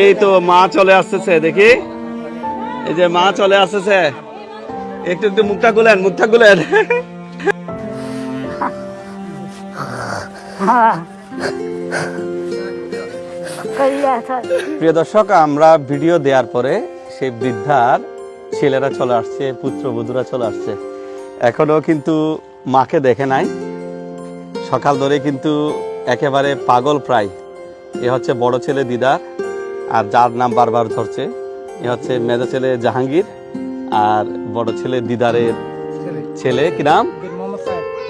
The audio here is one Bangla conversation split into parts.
এই তো মা চলে আসতেছে, দেখি। এই যে মা চলে আসতেছে। একটু একটু মুখটা খুলেন মুখটা গুলেন। প্রিয় দর্শক, আমরা ভিডিও দেওয়ার পরে সেই বৃদ্ধার ছেলেরা চলে আসছে, পুত্রবধূরা চলে আসছে। এখনও কিন্তু মাকে দেখে নাই। সকাল ধরে কিন্তু একেবারে পাগল প্রায়। এ হচ্ছে বড় ছেলে দিদার আর যার নাম বারবার ধরছে এ হচ্ছে মেজা ছেলে জাহাঙ্গীর আর বড় ছেলে দিদারের ছেলে। কি নাম?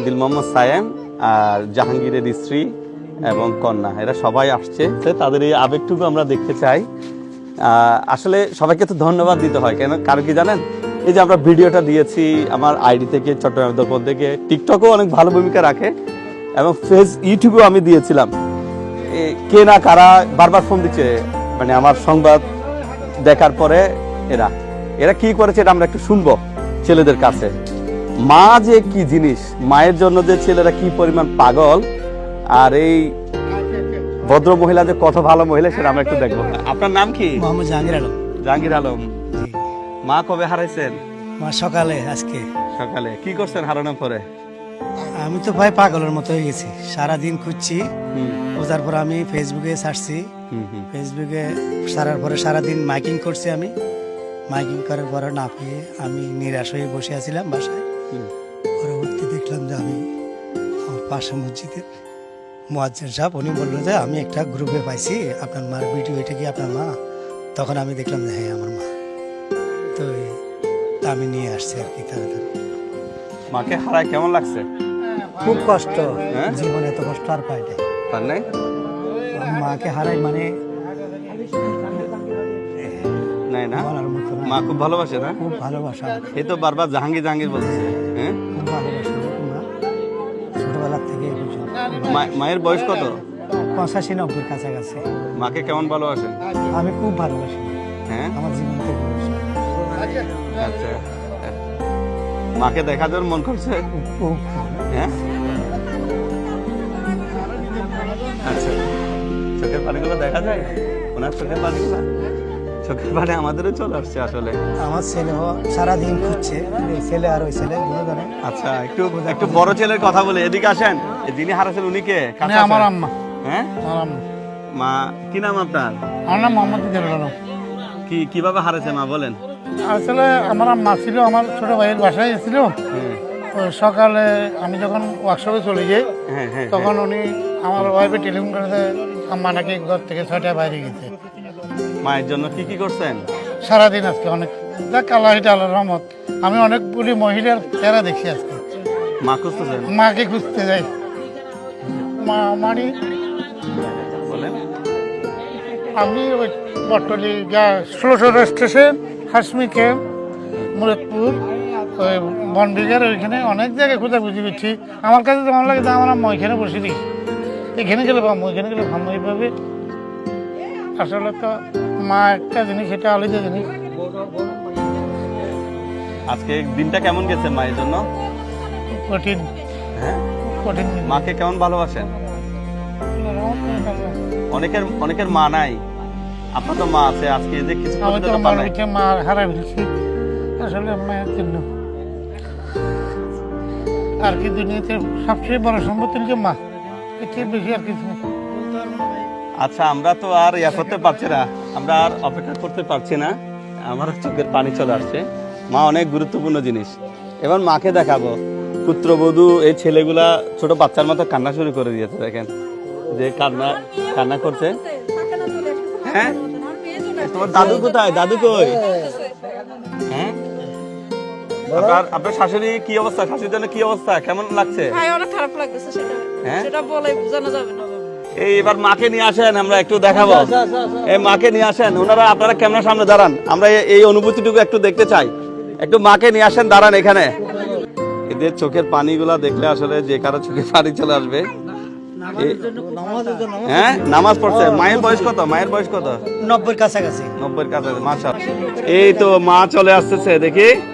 দিল মোহাম্মদ সায়েম আর জাহাঙ্গীরের স্ত্রী এবং কন্যা এরা সবাই আসছে। তাদের এই আবেগটুকু আমরা দেখতে চাই। আসলে সবাইকে তো ধন্যবাদ দিতে হয় কেন? কারণ কি জানেন? এই যে আমরা ভিডিওটা দিয়েছি আমার আইডি থেকে চট্টগ্রাম দর্পণ থেকে টিকটকও অনেক ভালো ভূমিকা রাখে এবং ফেস ইউটিউবেও আমি দিয়েছিলাম। কে না কারা বারবার ফোন দিচ্ছে মানে আমার সংবাদ দেখার পরে এরা এরা কি করেছে এটা আমরা একটু শুনব ছেলেদের কাছে। মা যে কি জিনিস মায়ের জন্য যে ছেলেরা কি পরিমাণ পাগল আর এই ভদ্র মহিলা যে কত ভালো মহিলা সেটা আমরা একটু দেখব। আপনার নাম কি? মোহাম্মদ জাহাঙ্গীর আলম। জাহাঙ্গীর আলম। মা কবে হারাইছেন? মা সকালে আজকে। সকালে। কি করছেন হারানোর পরে? আমি তো ভাই পাগলের মতো হয়ে গেছি। সারাদিন খুঁজছি খোঁজার পর আমি ফেসবুকে হুম ফেসবুকে সারার পরে সারাদিন মাইকিং করছি আমি। মাইকিং করার পরে না পেয়ে আমি নিরাশ হয়ে বসে আছিলাম বাসায়। পরবর্তী দেখলাম যে আমি আমার পাশে মসজিদের মোয়াজ্জের সাহেব উনি বলল যে আমি একটা গ্রুপে পাইছি আপনার মার ভিডিও এটা কি আপনার মা? তখন আমি দেখলাম যে হ্যাঁ আমার মা। তো তা আমি নিয়ে আসছি আর কি তাড়াতাড়ি। মাকে হারায় কেমন লাগছে? খুব কষ্ট। হ্যাঁ? জীবনে এত কষ্ট আর পাই নাই। তার নাই? মাকে হারাই মানে নাই না? বলার মতো না। মা খুব ভালোবাসে না? খুব ভালোবাসা। এই তো বারবার জাহাঙ্গীর জাহাঙ্গীর বলছে হ্যাঁ? খুব ভালোবাসা মা। ছোটবেলার থেকে এই পর্যন্ত। মা- মায়ের বয়স কত? পঁচাশি নব্বই কাছাকাছি। মাকে কেমন ভালোবাসেন আমি খুব ভালোবাসি। হ্যাঁ? আমার জীবন থেকে ভালোবাসি। আচ্ছা মাকে দেখা দেওয়ার মন করছে? খুব খুব হ্যাঁ? পানিগুলো দেখা যায়? ওনার চোখের পানিগুলো? চোখের পানি আমাদেরও চলে আসছে আসলে। আমার ছেলে সারাদিন খুঁজছে ছেলে আর ওই ছেলে আচ্ছা একটু একটু বড় ছেলের কথা বলে এদিকে আসেন। যিনি হারাছেন উনি কে? আমার আম্মা। হ্যাঁ? আমার আম্মা। মা কি নাম আপনার? আমার নাম মোহাম্মদ আলম। কি কীভাবে হারাছে মা বলেন। আসলে আমার আম্মা ছিল আমার ছোট ভাইয়ের বাসায় এসেছিল হ্যাঁ সকালে আমি যখন ওয়ার্কশপে চলে যাই হ্যাঁ হ্যাঁ তখন উনি আমার ওয়াইফে টেলিফোন করেছে আম্মা নাকি ঘর থেকে ছয়টায় বাইরে গেছে। মায়ের জন্য কি কি করছেন? সারাদিন আজকে অনেক দেখ আল্লাহ আল্লাহ রহমত। আমি অনেকগুলি মহিলার চেহারা দেখি আজকে। মা খুঁজতেছেন? মাকে খুঁজতে যাই। মা আমারই বলেন। আমি ওই বটলি ষোলোশো স্টেশন হাসমি ক্যাম্প মুরাদপুর ওই বনবিঘার ওইখানে অনেক জায়গায় খুঁজে বুঝি পেয়েছি আমার কাছে যেমন লাগে যে আমার ওইখানে বসে দিই এখানে গেলে পাবো ওইখানে গেলে পাবো এইভাবে। আসলে তো মা একটা জিনিস এটা আলাদা জিনিস। আজকে দিনটা কেমন গেছে মায়ের জন্য? কঠিন। হ্যাঁ? কঠিন মাকে কেমন ভালোবাসেন? অনেকের অনেকের মা নাই। আপনার তো মা আছে আজকে যে কিছু করতে তো। মা হারা ফেলছি। আসলে মায়ের জন্য। আর কি দুনিয়াতে সবচেয়ে বড় সম্পত্তি হচ্ছে মা? এর বেশি আর কিছু আচ্ছা আমরা তো আর ইয়া করতে পারছি না। আমরা আর অপেক্ষা করতে পারছি না। আমার চোখের পানি চলে আসছে। মা অনেক গুরুত্বপূর্ণ জিনিস। এবার মাকে দেখাবো। পুত্রবধূ এই ছেলেগুলা ছোট বাচ্চার মতো কান্না শুরু করে দিয়েছে দেখেন। যে কান্না কান্না করছে। হ্যাঁ? তোমার দাদু কোথায়? দাদু কই? আপনার আপনার শাশুড়ি কি অবস্থা? শাশুড়ির জন্য কি অবস্থা? কেমন লাগছে? ভাই অনেক খারাপ লাগতেছে সেটা। হ্যাঁ? সেটা বলে বোঝানো যাবে না। এই এবার মাকে নিয়ে আসেন আমরা একটু দেখাবো। এই মাকে নিয়ে আসেন। ওনারা আপনারা ক্যামেরার সামনে দাঁড়ান। আমরা এই- অনুভূতিটুকু একটু দেখতে চাই। একটু মাকে নিয়ে আসেন দাঁড়ান এখানে। এদের চোখের পানিগুলা দেখলে আসলে যে কারও চোখে পানি চলে আসবে। হ্যাঁ? নামাজ পড়ছে। মায়ের বয়স কত? মায়ের বয়স কত? নব্বই কাছাকাছি। নব্বই কাছে মাসা এই তো মা চলে আসতেছে দেখি।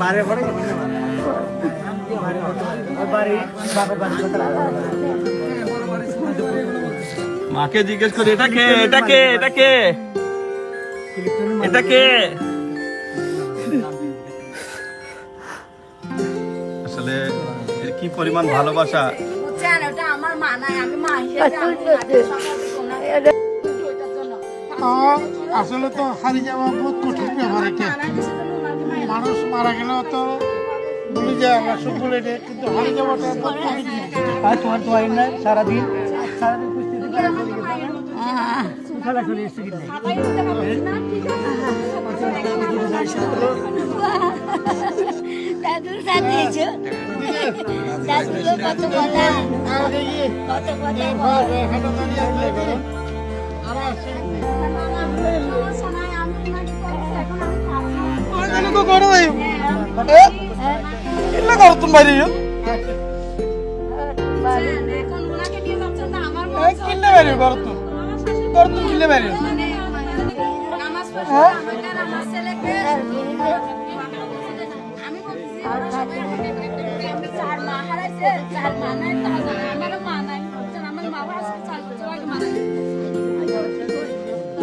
বারে মাকে জিজ্ঞেস করি এটা কে? এটা কে? এটা কে? এটা কে? আসলে এর কি পরিমাণ ভালোবাসা? আমার আমি মা হিসেবে আচ্ছা, আসলে তো হারিয়ে যাওয়া বহুত কঠিন ব্যাপার এটা। মানুষ মারা গেলেও তো ভুলে যায় আমরা সব যায় কিন্তু হারিয়ে যাওয়াটা আর তোমার তো আইন নাই সারাদিন সারাদিন কুস্তিতে খেলা চলে গেছে খেলা চলে এসছে কিন্তু। দাদুর সাথে এসো। দাদুর কত কথা। কত কথা হাঁটা দাঁড়িয়ে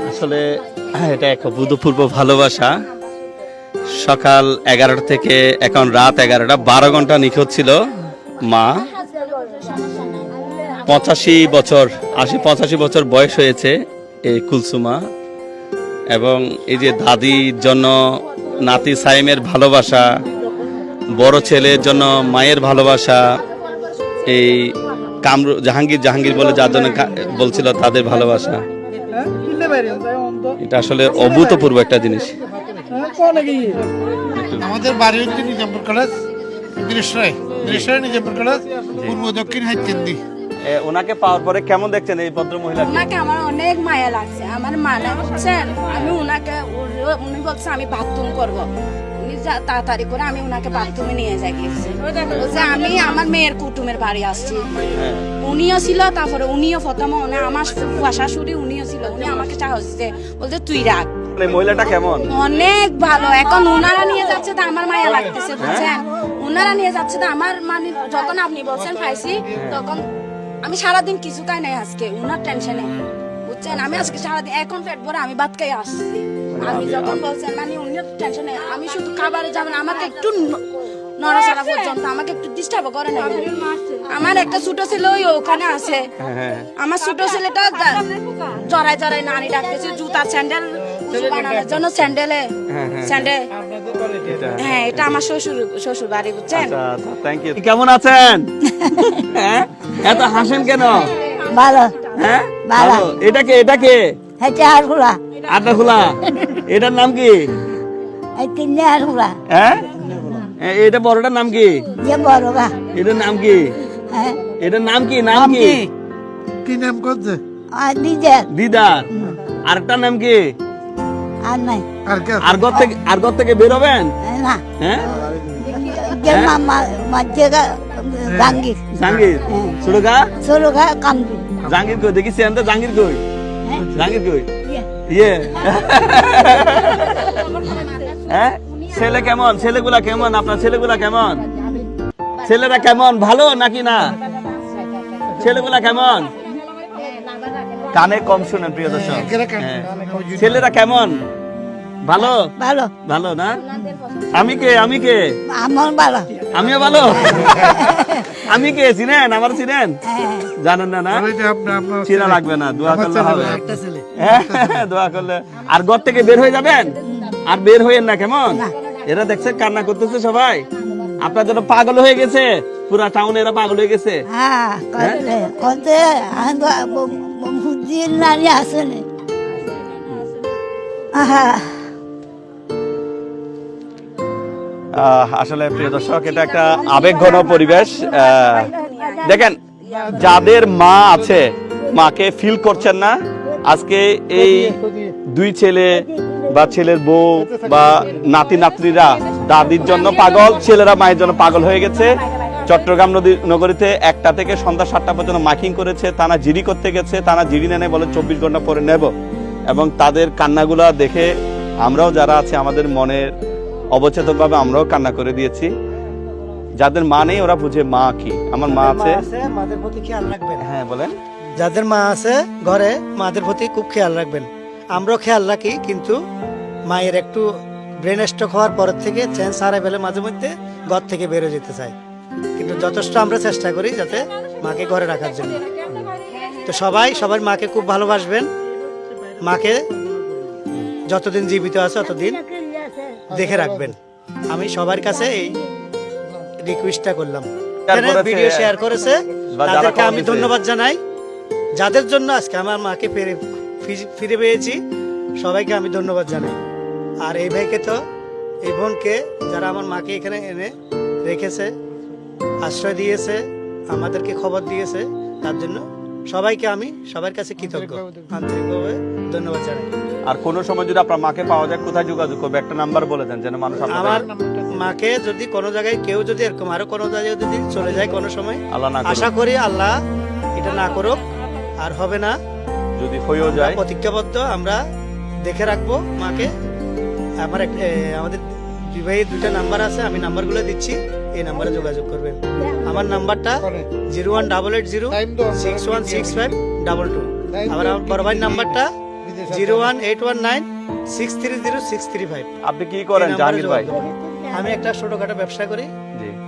আসলে আসলে এটা এক অভূতপূর্ব ভালোবাসা। সকাল এগারোটা থেকে এখন রাত এগারোটা। বারো ঘণ্টা নিখোঁজ ছিল মা। পঁচাশি বছর আশি পঁচাশি বছর বয়স হয়েছে এই কুলসুমা। এবং এই যে দাদির জন্য নাতি সাইমের ভালোবাসা বড় ছেলের জন্য মায়ের ভালোবাসা এই কামরু জাহাঙ্গীর জাহাঙ্গীর বলে যার জন্য বলছিল তাদের ভালোবাসা। হ্যাঁ? এটা আসলে অভূতপূর্ব একটা জিনিস। হ্যাঁ, আমাদের বাড়ি হচ্ছে নিজামপুর কলেজ দৃশ্যয় দৃশ্যয় নিজামপুর কলেজ পূর্ব দক্ষিণ হাইচেন্দি ওনাকে পাওয়ার পরে কেমন দেখছেন এই ভদ্র মহিলাকে? ওনাকে আমার অনেক মায়া লাগছে। আমার মানে বুঝছেন আমি ওনাকে উনি বলছে আমি বাথরুম করব। উনি তাড়াতাড়ি করে আমি ওনাকে বাথরুমে নিয়ে যাই গেছি। বলছে আমি আমার মেয়ের কুটুমের বাড়ি আসছি। উনিও ছিল তারপরে উনিও প্রথমে উনি আমার ফুয়া শাশুড়ি উনিও ছিল। উনি আমাকে সাহস দিতে বলছে তুই রাখ। এই মহিলাটা কেমন? অনেক ভালো। এখন ওনারা নিয়ে যাচ্ছে তো আমার মায়া লাগতেছে বুঝছেন? ওনারা নিয়ে যাচ্ছে তো আমার মানে যখন আপনি বলছেন পাইছি তখন আমি সারাদিন কিছু খাই নাই আজকে ওনার টেনশনে। বুঝছেন? আমি আজকে সারাদিন এখন পেট ভরে আমি ভাত খাই আসছি। আমি যখন বলছেন মানে উনি টেনশনে আমি শুধু খাবারে যাবেন আমাকে একটু নড়াচড়া পর্যন্ত আমাকে একটু ডিস্টার্ব করে না আমার একটা ছোট ছেলে ওই ওখানে আছে। আমার ছোট ছেলেটা জড়াই জড়াই নানি ডাকতেছে জুতা স্যান্ডেল বানানোর জন্য স্যান্ডেলে। স্যান্ডেল হ্যাঁ এটা। আমার শ্বশুর শ্বশুর বাড়ি বুঝছেন থ্যাংক ইউ কেমন আছেন? হ্যাঁ? এত হাসেন কেন? ভালো। হ্যাঁ। এটা কে? এটা কে? এটার নাম কি? এই হ্যাঁ? এটা বড়টার নাম কি? যে এটার নাম কি? হ্যাঁ। এটার নাম কি? নাম কি? কি? নাম করছে? নিজের দিদার। আরেকটার নাম কি? আর নাই। আর কে আর ঘর থেকে আর ঘর থেকে বেরোবেন না। হ্যাঁ? যে মামা মাঝে গা জাঙ্গির জাহাঙ্গীর? ছোটকা ছোট গা? কামবি জাহাঙ্গীর কই? জাহাঙ্গীর কই? হ্যাঁ। জাহাঙ্গীর কই? ইয়ে। ইয়ে। হ্যাঁ? ছেলে কেমন? ছেলেগুলা কেমন? আপনার ছেলেগুলা কেমন? ছেলেরা কেমন? ভালো নাকি না? ছেলেগুলা কেমন? কানে কম শুনেন প্রিয় দর্শক। হ্যাঁ। ছেলেরা কেমন? ভালো? ভালো। ভালো না? আমি কে? আমি কে? আমার ভালো। আমিও ভালো? আমি কে? চিনেন? আমার চিনেন? হ্যাঁ। জানেন না না? চিনা লাগবে না দোয়া করলে হবে। না। একটা ছেলে। হ্যাঁ, দোয়া করলে। আর ঘর থেকে বের হয়ে যাবেন? আর বের হইয়েন না কেমন? এরা দেখছে কান্না করতেছে সবাই। আপনার জন্য পাগল হয়ে গেছে। পুরা টাউনে এরা পাগল হয়ে গেছে। হ্যাঁ কতে নারী আসেনি আসলে প্রিয় দর্শক, এটা একটা আবেগঘন পরিবেশ। দেখেন, যাদের মা আছে, মাকে ফিল করছেন না, আজকে এই দুই ছেলে বা ছেলের বউ বা নাতি নাতনিরা দাদির জন্য পাগল, ছেলেরা মায়ের জন্য পাগল হয়ে গেছে। চট্টগ্রাম নদী নগরীতে একটা থেকে সন্ধ্যা সাতটা পর্যন্ত মাইকিং করেছে তারা জিডি করতে গেছে তারা জিডি নেনে বলে চব্বিশ ঘণ্টা পরে নেব। এবং তাদের কান্নাগুলা দেখে আমরাও যারা আছে আমাদের মনের অবচেতনভাবে আমরাও কান্না করে দিয়েছি। যাদের মা নেই ওরা বুঝে মা কি? আমার মা আছে। মাদের প্রতি খেয়াল রাখবেন। হ্যাঁ বলেন। যাদের মা আছে ঘরে মাদের প্রতি খুব খেয়াল রাখবেন। আমরাও খেয়াল রাখি কিন্তু মায়ের একটু ব্রেন স্ট্রোক হওয়ার পর থেকে চেঞ্জ হারাই ফেলে মাঝে মধ্যে ঘর থেকে বেরো যেতে চাই কিন্তু যথেষ্ট আমরা চেষ্টা করি যাতে মাকে ঘরে রাখার জন্য। তো সবাই সবার মাকে খুব ভালোবাসবেন। মাকে যতদিন জীবিত আছে ততদিন দেখে রাখবেন। আমি সবার কাছে এই রিকোয়েস্টটা করলাম। ভিডিও শেয়ার করেছে তাদেরকে আমি ধন্যবাদ জানাই। যাদের জন্য আজকে আমার মাকে ফিরে ফিরে পেয়েছি সবাইকে আমি ধন্যবাদ জানাই। আর এই ভাইকে তো এই বোনকে যারা আমার মাকে এখানে এনে রেখেছে আশ্রয় দিয়েছে আমাদেরকে খবর দিয়েছে তার জন্য সবাইকে আমি সবার কাছে কৃতজ্ঞ। আন্তরিকভাবে ধন্যবাদ জানাই। আর কোনো সময় যদি আপনার মাকে পাওয়া যায় কোথায় যোগাযোগ করবে? একটা নাম্বার বলে দেন যেন মানুষ আমার মাকে যদি কোনো জায়গায় কেউ যদি এরকম আরও কোনো জায়গায় যদি চলে যায় কোনো সময় আল্লাহ না আশা করি আল্লাহ এটা না করুক আর হবে না। যদি হয়েও যায় প্রতিজ্ঞাবদ্ধ আমরা দেখে রাখব মাকে। আমার আমাদের বিবাহী দুইটা নাম্বার আছে আমি নাম্বারগুলো দিচ্ছি এই নাম্বারে যোগাযোগ করবেন। আমার নাম্বারটা zero one double eight zero six one six five double two. আবার আমার বড় ভাইয়ের নাম্বারটা zero one eight one nine six three zero six three five. আপনি কি করেন জাহাঙ্গীর ভাই? আমি একটা ছোটখাটো ব্যবসা করি।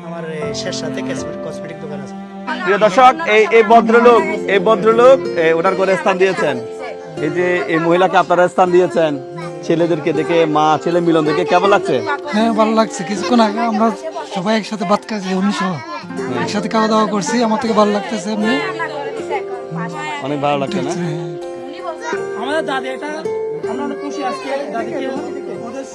আমার শেষ সাথে কসমেটিক দোকান আছে। প্রিয় দর্শক এই এই ভদ্রলোক এই ভদ্রলোক ওনার করে স্থান দিয়েছেন। এই যে এই মহিলাকে আপনারা স্থান দিয়েছেন। ছেলেদেরকে দেখে মা ছেলে মিলন দেখে কেমন লাগছে? হ্যাঁ ভালো লাগছে। কিছুক্ষণ আগে আমরা সবাই একসাথে ভাত খাইছি উনি সহ। একসাথে খাওয়া দাওয়া করছি আমার থেকে ভালো লাগতেছে এমনি। অনেক ভালো লাগছে না? আমাদের দাদি এটা আমরা অনেক খুশি আজকে। দাদিকে ওদের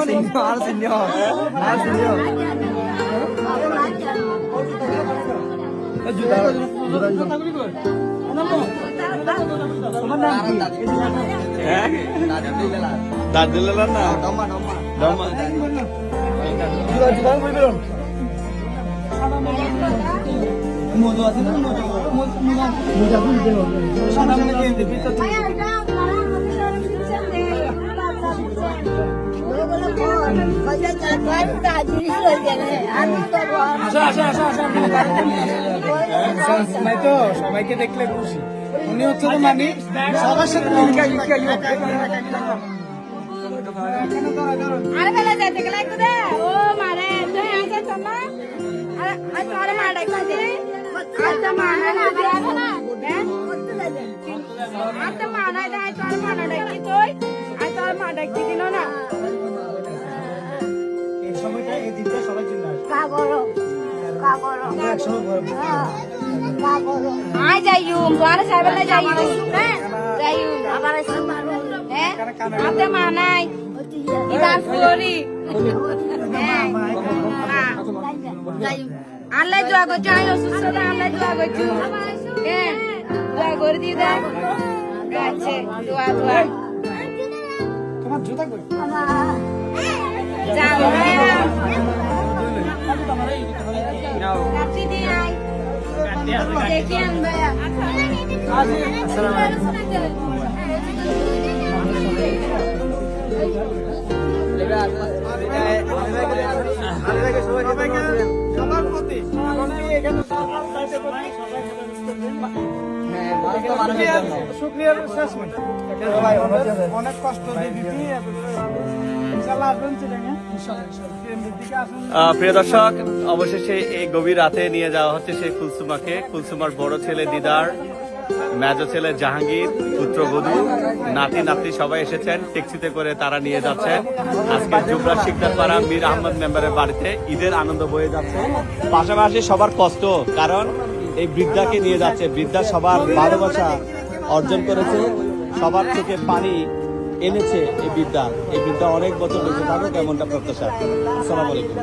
মানুষের লেগে হ্যাঁ দার্জিলিং না দমা আসা আসা আসা আসা সবাই তো সবাইকে দেখলে খুশি। উনি হচ্ছে তো মানে সবার সাথে আরে বেলা যাইতে গেলে ও মারে তুই আইছে না আরে আই তোর মা ডাকতে আচ্ছা মা না যাবে না। হ্যাঁ? আচ্ছা মা না তোর মা না ডাকি তুই। তোর মা ডাকি দিল না। আই যাইও তোর সাইবেলা যাইও হ্যাঁ যাইও আবার হ্যাঁ আতে মা নাই ফুরি হ্যাঁ আল্লাহ দোয়া করছ আমি অসুস্থ আল্লাহ দোয়া করছ হ্যাঁ দোয়া করে দিয়ে দেয় আচ্ছা দোয়া দোয়া তোমার জুতা কই যাও অনেক কষ্ট দিয়ে ইনশাল্লাহ আসবেন প্রিয় দর্শক, অবশেষে এই গভীর রাতে নিয়ে যাওয়া হচ্ছে সেই কুলসুমাকে। কুলসুমার বড় ছেলে দিদার মেজো ছেলে জাহাঙ্গীর পুত্রবধূ নাতি নাতি সবাই এসেছেন। ট্যাক্সিতে করে তারা নিয়ে যাচ্ছেন আজকে যুবরাজ শিকদার পাড়া মীর আহমদ মেম্বারের বাড়িতে ঈদের আনন্দ বয়ে যাচ্ছে। পাশাপাশি সবার কষ্ট, কারণ এই বৃদ্ধাকে নিয়ে যাচ্ছে। বৃদ্ধা সবার ভালোবাসা অর্জন করেছে। সবার থেকে পানি এনেছে এই বিদ্যা। এই বিদ্যা অনেক বছর বেঁচে থাকুক এমনটা প্রত্যাশা। আসসালামু আলাইকুম।